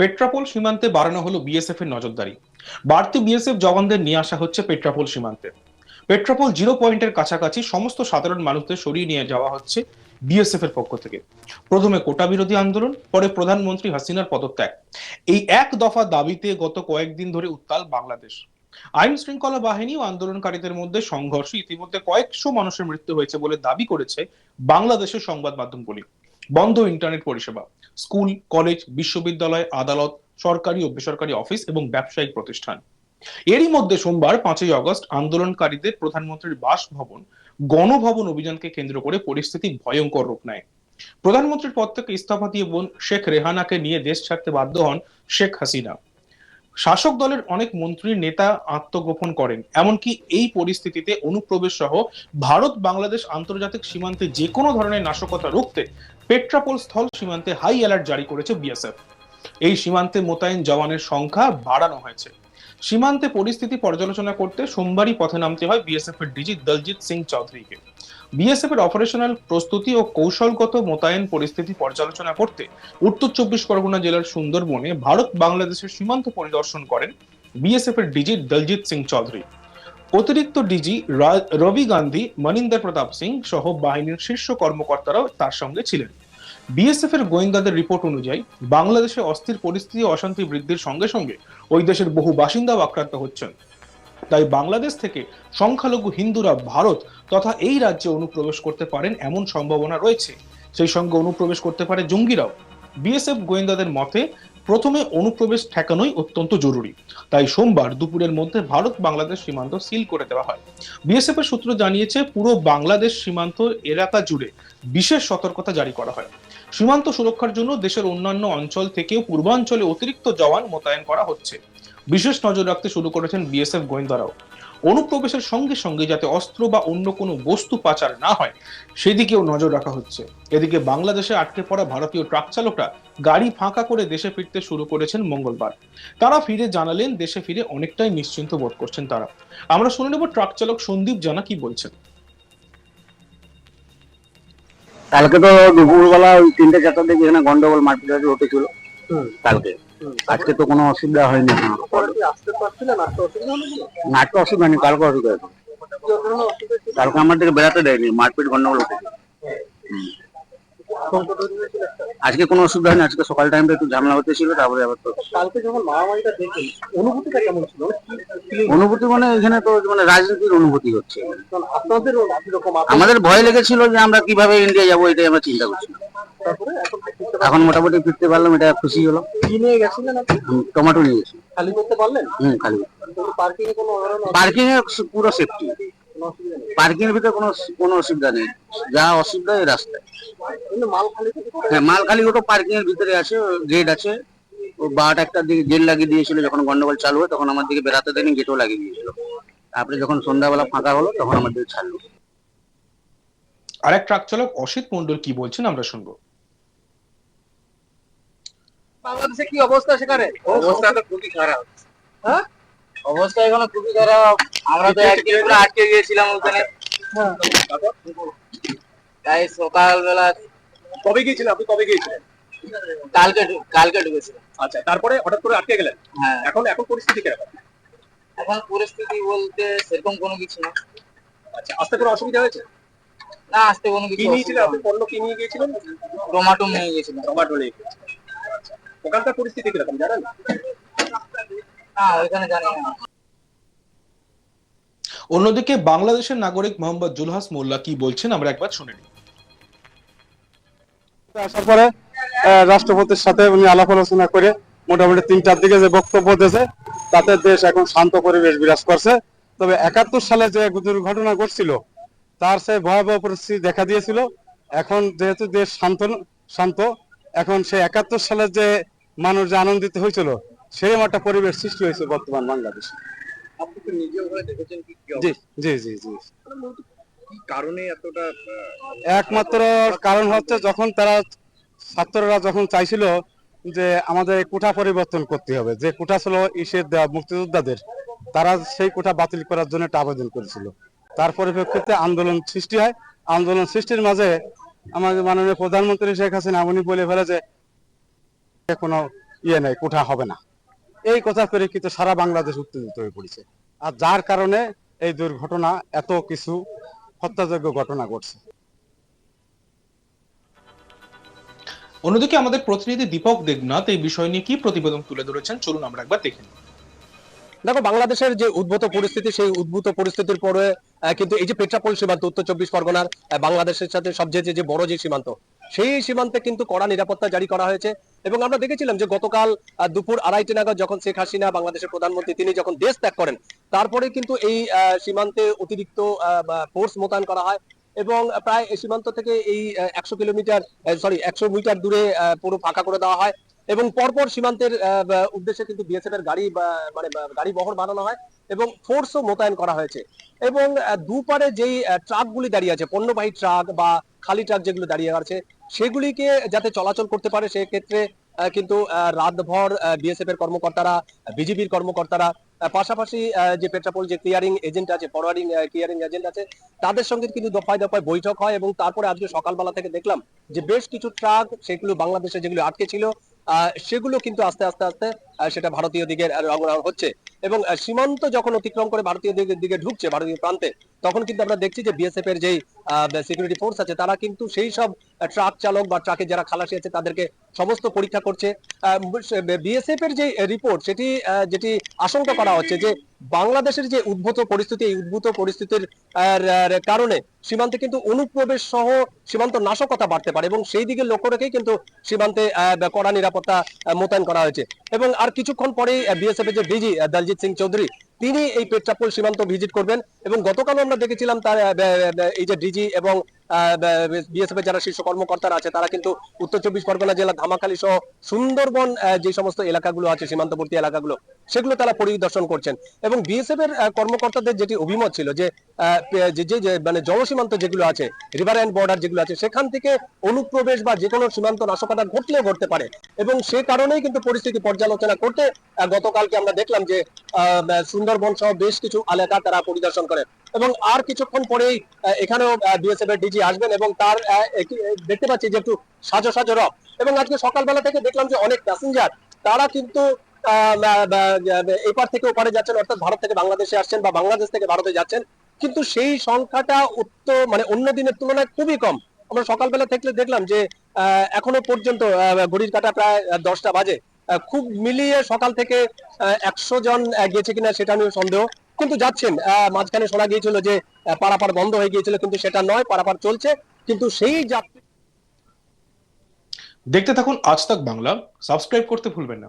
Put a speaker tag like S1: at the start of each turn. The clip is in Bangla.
S1: পেট্রাপোল সীমান্তে বাড়ানো হলো বিএসএফ এর নজরদারি। বাড়তি বিএসএফ জওয়ানদের নিয়ে আসা হচ্ছে পেট্রাপোল সীমান্তে। পেট্রাপোল জিরো পয়েন্টের কাছাকাছি সমস্ত সাধারণ মানুষদের সরিয়ে নিয়ে যাওয়া হচ্ছে বিএসএফ এর পক্ষ থেকে। প্রথমে কোটা বিরোধী আন্দোলন, পরে প্রধানমন্ত্রী হাসিনার পদত্যাগ। এই এক দফা দাবিতে গত কয়েকদিন ধরে উত্তাল বাংলাদেশ। আইন শৃঙ্খলা বাহিনী ও আন্দোলনকারীদের মধ্যে সংঘর্ষে ইতিমধ্যে কয়েকশো মানুষের মৃত্যু হয়েছে বলে দাবি করেছে বাংলাদেশের সংবাদ মাধ্যমগুলি বন্ধ ইন্টারনেট পরিষেবা, স্কুল, কলেজ, বিশ্ববিদ্যালয়, আদালত, সরকারি ও বেসরকারি অফিস এবং ব্যবসায়িক প্রতিষ্ঠান। এরই মধ্যে সোমবার পাঁচই আগস্ট আন্দোলনকারীদের প্রধানমন্ত্রীর বাসভবন, গণভবন অভিযানকে কেন্দ্র করে পরিস্থিতি ভয়ঙ্কর রূপ নেয়। প্রধানমন্ত্রীর পদ থেকে ইস্তফা দিয়ে বোন শেখ রেহানাকে নিয়ে দেশ ছাড়তে বাধ্য হন শেখ হাসিনা। শাসক দলের অনেক মন্ত্রী নেতা আত্মগোপন করেন, এমনকি এই পরিস্থিতিতে অনুপ্রবেশ সহ ভারত বাংলাদেশ আন্তর্জাতিক সীমান্তে যে কোনো ধরনের নাশকতা রুখতে পেট্রাপোল স্থল সীমান্তে হাই অ্যালার্ট জারি করেছে বিএসএফ এই সীমান্তে মোতায়েন জওয়ানের সংখ্যা বাড়ানো হয়েছে। সীমান্তে পরিস্থিতি পর্যালোচনা করতে সোমবারই পথে নামতে হয় বিএসএফ এর ডিজি দলজিৎ সিং চৌধুরীকে। বিএসএফ এর অপারেশনাল প্রস্তুতি ও কৌশলগত মোতায়েন পরিস্থিতি পর্যালোচনা করতে উত্তর চব্বিশ পরগনা জেলার সুন্দরবনে ভারত বাংলাদেশের সীমান্ত পরিদর্শন করেন বিএসএফ এর ডিজি দলজিৎ সিং চৌধুরী। অতিরিক্ত ডিজি রবি গান্ধী, মনিন্দর প্রতাপ সিং সহ বাহিনীর শীর্ষ কর্মকর্তারাও তার সঙ্গে ছিলেন। বিএসএফ এর গোয়েন্দাদের রিপোর্ট অনুযায়ী, বাংলাদেশে অস্থির পরিস্থিতি অশান্তি বৃদ্ধির সঙ্গে সঙ্গে ওই দেশের বহু বাসিন্দাও আক্রান্ত হচ্ছেন। তাই বাংলাদেশ থেকে সংখ্যালঘু হিন্দুরা ভারত তথা এই রাজ্যে অনুপ্রবেশ করতে পারেন এমন সম্ভাবনা রয়েছে। সেই সঙ্গে অনুপ্রবেশ করতে পারে জঙ্গিরাও। বিএসএফ গোয়েন্দাদের মতে, প্রথমে অনুপ্রবেশ ঠেকানোই অত্যন্ত জরুরি। তাই সোমবার দুপুরের মধ্যে ভারত বাংলাদেশ সীমান্ত সিল করে দেওয়া হয়। বিএসএফ এর সূত্র জানিয়েছে, পুরো বাংলাদেশ সীমান্ত এলাকা জুড়ে বিশেষ সতর্কতা জারি করা হয়। সীমান্ত সুরক্ষার জন্য দেশের অন্যান্য অঞ্চল থেকেও পূর্বাঞ্চলে অতিরিক্ত জওয়ান মোতায়েন করা হচ্ছে। বিশেষ নজর রাখতে শুরু করেছেন বিএসএফ গোয়েন্দারাও। অনুপ্রবেশের সঙ্গে সঙ্গে যাতে অস্ত্র বা অন্য কোনো বস্তু পাচার না হয়, সেদিকেও নজর রাখা হচ্ছে। এদিকে বাংলাদেশে আটকে পড়া ভারতীয় ট্রাক চালকরা গাড়ি ফাঁকা করে দেশে ফিরতে শুরু করেছেন মঙ্গলবার। তারা ফিরে জানালেন, দেশে ফিরে অনেকটাই নিশ্চিন্ত বোধ করছেন তারা। আমরা শুনে নেব ট্রাক চালক সন্দীপ জানা কি বলছেন।
S2: কালকে তো দুপুরবেলা ওই তিনটে চারটার দিকে এখানে গন্ডগোল মারপিট হয়েছে উঠেছিল কালকে। আজকে তো কোনো অসুবিধা হয়নি। নাটক অসুবিধা হয়নি কালকে অসুবিধা হয়েছে। কালকে আমার দিকে বেড়াতে দেয়নি মারপিট গন্ডগোল হুম। আজকে কোনো অসুবিধা হয়নি আজকে সকাল টাইমটা একটু ঝামেলা হতে ছিল তারপরে আবার তো
S3: কালকে যখন মারামারিটা দেখলেন অনুভূতিটা কেমন ছিল?
S2: অনুভূতি মানে এখানে তো মানে রাজনীতির অনুভূতি হচ্ছে।
S3: আপনার-
S2: আমাদের ভয় লেগেছিল যে আমরা কীভাবে ইন্ডিয়া যাব এটাই আমরা চিন্তা করছিলাম।
S3: এখন
S2: মোটামুটি ফিরতে পারলাম এটা খুশি হলো
S3: কি নিয়ে গেছিলেন
S2: টমেটো নিয়ে গেছি।
S3: খালি করতে পারলেন?
S2: হুম খালি।
S3: পার্কিং এ কোনো
S2: পার্কিং এর পুরো সেফটি পার্কিং এর ভিতরে কোনো কোনো অসুবিধা নেই। যা অসুবিধা এই রাস্তায়।
S3: কিন্তু মাল খালি করতে পারলেন?
S2: হ্যাঁ মালখালি ওটা পার্কিং এর ভিতরে আছে গেট আছে। ও বারোটা একটা দিকে গেট লাগিয়ে দিয়েছিল যখন গন্ডগোল চালু হয় তখন আমার দিকে বেড়াতে দেয়নি গেটও লাগিয়ে দিয়েছিল। তারপরে যখন সন্ধ্যাবেলা ফাঁকা হলো তখন আমার দিকে ছাড়লো।
S1: আর এক ট্রাক চালক অসিত মন্ডল কি বলছেন আমরা শুনব।
S3: বাংলাদেশে কি অবস্থা সেখানে?
S2: অবস্থা তো খুবই খারাপ।
S3: হ্যাঁ?
S2: অবস্থা এখানে খুবই খারাপ। আমরা তো এক কিলোমিটার আটকে গিয়েছিলাম ওখানে।
S3: হ্যাঁ।
S2: তাই সকালবেলা
S3: কবে গিয়েছিলেন? আপনি কবে গিয়েছিলেন?
S2: কালকে কালকে ঢুকেছিলাম।
S3: আচ্ছা তারপরে হঠাৎ করে আটকে গেলেন?
S2: হ্যাঁ।
S3: এখন এখন পরিস্থিতি কীরকম?
S2: এখন পরিস্থিতি বলতে সেরকম কোনো কিছু না।
S3: আচ্ছা আসতে কোনো অসুবিধা হয়েছে?
S2: না আসতে কোনো
S3: কি
S2: কিছু
S3: নিয়েছিলেন আপনি পণ্য কি নিয়ে গিয়েছিলেন?
S2: টমাটো নিয়ে গেছিলাম
S3: টমাটো নিয়ে গিয়েছিলেন। আচ্ছা ওখানকার পরিস্থিতি কীরকম জানেন?
S2: না ওইখানে জানি না।
S1: অন্যদিকে বাংলাদেশের নাগরিক মোহাম্মদ জুলহাস মোল্লা কি বলছেন, আমরা একবার শুনে নিই।
S4: আসার পরে রাষ্ট্রপতির সাথে উনি আলাপ আলোচনা করে মোটামুটি তিনটার দিকে যে বক্তব্য দিয়েছে, তাতে দেশ এখন শান্ত পরিবেশ বিরাজ করছে। তবে একাত্তর সালে যে দুর্ঘটনা ঘটছিল, তার সে ভয়াবহ পরিস্থিতি দেখা দিয়েছিল। এখন যেহেতু দেশ শান্ত শান্ত, এখন সে একাত্তর সালে যে মানুষ যে আনন্দিত হয়েছিল, সেরকম একটা পরিবেশ সৃষ্টি হয়েছে বর্তমান বাংলাদেশে।
S3: আপনি নিজেও দেখেছেন কি কি
S4: জি জি জি জি।
S3: কারণে এতটা
S4: একমাত্র কারণ হচ্ছে যখন তারা ছাত্ররা যখন চাইছিল যে আমাদের কোঠা পরিবর্তন করতে হবে যে কোঠা ছিল ইসের দেওয়া মুক্তিযোদ্ধাদের তারা সেই কোঠা বাতিল করার জন্য একটা আবেদন করেছিল। তার পরিপ্রেক্ষিতে আন্দোলন সৃষ্টি হয়। আন্দোলন সৃষ্টির মাঝে আমাদের মাননীয় প্রধানমন্ত্রী শেখ হাসিনা উনি বলে ফেলে যে কোনো ইয়ে নেই কোঠা হবে না। এই কথার পরিপ্রেক্ষিতে সারা বাংলাদেশ উত্তেজিত হয়ে পড়েছে। আর যার কারণে এই দুর্ঘটনা এত কিছু হত্যাযোগ্য ঘটনা ঘটছে।
S1: অন্যদিকে আমাদের প্রতিনিধি দীপক দেবনাথ এই বিষয় নিয়ে কি প্রতিবেদন তুলে ধরেছেন? চলুন আমরা একবার দেখে নিই।
S3: দেখো বাংলাদেশের যে উদ্ভূত পরিস্থিতি সেই উদ্ভূত পরিস্থিতির পরে কিন্তু এই যে পেট্রাপোল সীমান্ত উত্তর চব্বিশ পরগনার বাংলাদেশের সাথে সবচেয়ে যে বড় যে সীমান্ত সেই সীমান্তে কিন্তু কড়া নিরাপত্তা জারি করা হয়েছে। এবং আমরা দেখেছিলাম যে গতকাল দুপুর আড়াইটে নাগাদ যখন শেখ হাসিনা বাংলাদেশের প্রধানমন্ত্রী তিনি যখন দেশ ত্যাগ করেন, তারপরে কিন্তু এই সীমান্তে অতিরিক্ত ফোর্স মোতায়েন করা হয় এবং প্রায় সীমান্ত থেকে এই একশো কিলোমিটার সরি একশো মিটার দূরে পুরো ফাঁকা করে দেওয়া হয় এবং পরপর সীমান্তের উদ্দেশ্যে কিন্তু বিএসএফ এর গাড়ি মানে গাড়ি বহর বানানো হয় এবং ফোর্সও মোতায়েন করা হয়েছে এবং দুপারে যেই ট্রাকগুলি দাঁড়িয়ে আছে, পণ্যবাহী ট্রাক বা খালি ট্রাক যেগুলো দাঁড়িয়ে আছে সেগুলিকে যাতে চলাচল করতে পারে, সেক্ষেত্রে কিন্তু রাত রাতভর বিএসএফ এর কর্মকর্তারা বিজেপির কর্মকর্তারা পাশাপাশি যে পেট্রাপোল, যে ক্লিয়ারিং এজেন্ট আছে ফরওয়ার্ডিং ক্লিয়ারিং এজেন্ট আছে, তাদের সঙ্গে কিন্তু দফায় দফায় বৈঠক হয় এবং তারপরে আজকে সকালবেলা থেকে দেখলাম যে বেশ কিছু ট্রাক, সেগুলো বাংলাদেশে যেগুলো আটকে ছিল সেগুলো কিন্তু আস্তে আস্তে আস্তে সেটা ভারতীয় দিকে রওনা হচ্ছে। এবং সীমান্ত যখন অতিক্রম করে ভারতীয় দিকে ঢুকছে, ভারতীয় প্রান্তে, তখন কিন্তু আমরা দেখছি যে বিএসএফ এর যেই সিকিউরিটি ফোর্স আছে, তারা কিন্তু সেই সব ট্রাক চালক বা ট্রাকে যারা খালাসি আছে, তাদেরকে সমস্ত পরীক্ষা করছে। বিএসএফ এর যে রিপোর্ট সেটি যেটি আশঙ্কা করা হচ্ছে যে বাংলাদেশের যে উদ্ভূত পরিস্থিতি, এই উদ্ভূত পরিস্থিতির কারণে সীমান্তে কিন্তু অনুপ্রবেশ সহ সীমান্ত নাশকতা বাড়তে পারে এবং সেই দিকে লক্ষ্য রেখেই কিন্তু সীমান্তে কড়া নিরাপত্তা মোতায়েন করা হয়েছে। এবং আর কিছুক্ষণ পরে বিএসএফ এর যে ডিজি দলজিৎ সিং চৌধুরী, তিনি এই পেট্রাপোল সীমান্ত ভিজিট করবেন। এবং গতকাল আমরা দেখেছিলাম তার এই যে ডিজি এবং বিএসএফ এর যারা শীর্ষ কর্মকর্তারা আছে, তারা কিন্তু উত্তর চব্বিশ পরগনা জেলা ধামাখালী সহ সুন্দরবন যে সমস্ত এলাকাগুলো আছে, সীমান্তবর্তী এলাকাগুলো, সেগুলো তারা পরিদর্শন করছেন। এবং বিএসএফ এর কর্মকর্তাদের যেটি অভিমত ছিল যে যে মানে জলসীমান্ত যেগুলো আছে রিভার অ্যান্ড বর্ডার যেগুলো আছে, সেখান থেকে অনুপ্রবেশ বা যে কোনো সীমান্ত নাশকতা ঘটলেও ঘটতে পারে। এবং সে কারণেই কিন্তু পরিস্থিতি পর্যালোচনা করতে গতকালকে আমরা দেখলাম যে সুন্দরবন সহ বেশ কিছু এলাকা তারা পরিদর্শন করে এবং আর কিছুক্ষণ পরেই এখানেও বিএসএফ এর ডিজি আসবেন এবং তার দেখতে পাচ্ছি যে একটু সাজো সাজো রব। এবং আজকে সকালবেলা থেকে দেখলাম যে অনেক প্যাসেঞ্জার তারা কিন্তু এপার থেকে ওপারে যাচ্ছেন, অর্থাৎ ভারত থেকে বাংলাদেশে আসছেন বা বাংলাদেশ থেকে ভারতে যাচ্ছেন। কিন্তু সেই সংখ্যাটা উত্তর মানে অন্য দিনের তুলনায় খুবই কম। আমরা সকালবেলা থেকে দেখলাম যে এখনও পর্যন্ত ঘড়ির কাটা প্রায় দশটা বাজে। খুব মিলিয়ে সকাল থেকে একশো জন গেছে কিনা সেটা নিয়ে সন্দেহ। কিন্তু যাচ্ছেন মাঝখানে শোনা গিয়েছিল যে পারাপার বন্ধ হয়ে গিয়েছিল, কিন্তু সেটা নয়, পারাপার চলছে। কিন্তু সেই যাত্রী
S1: দেখতে থাকুন আজ তাক বাংলা। সাবস্ক্রাইব করতে ভুলবেন না।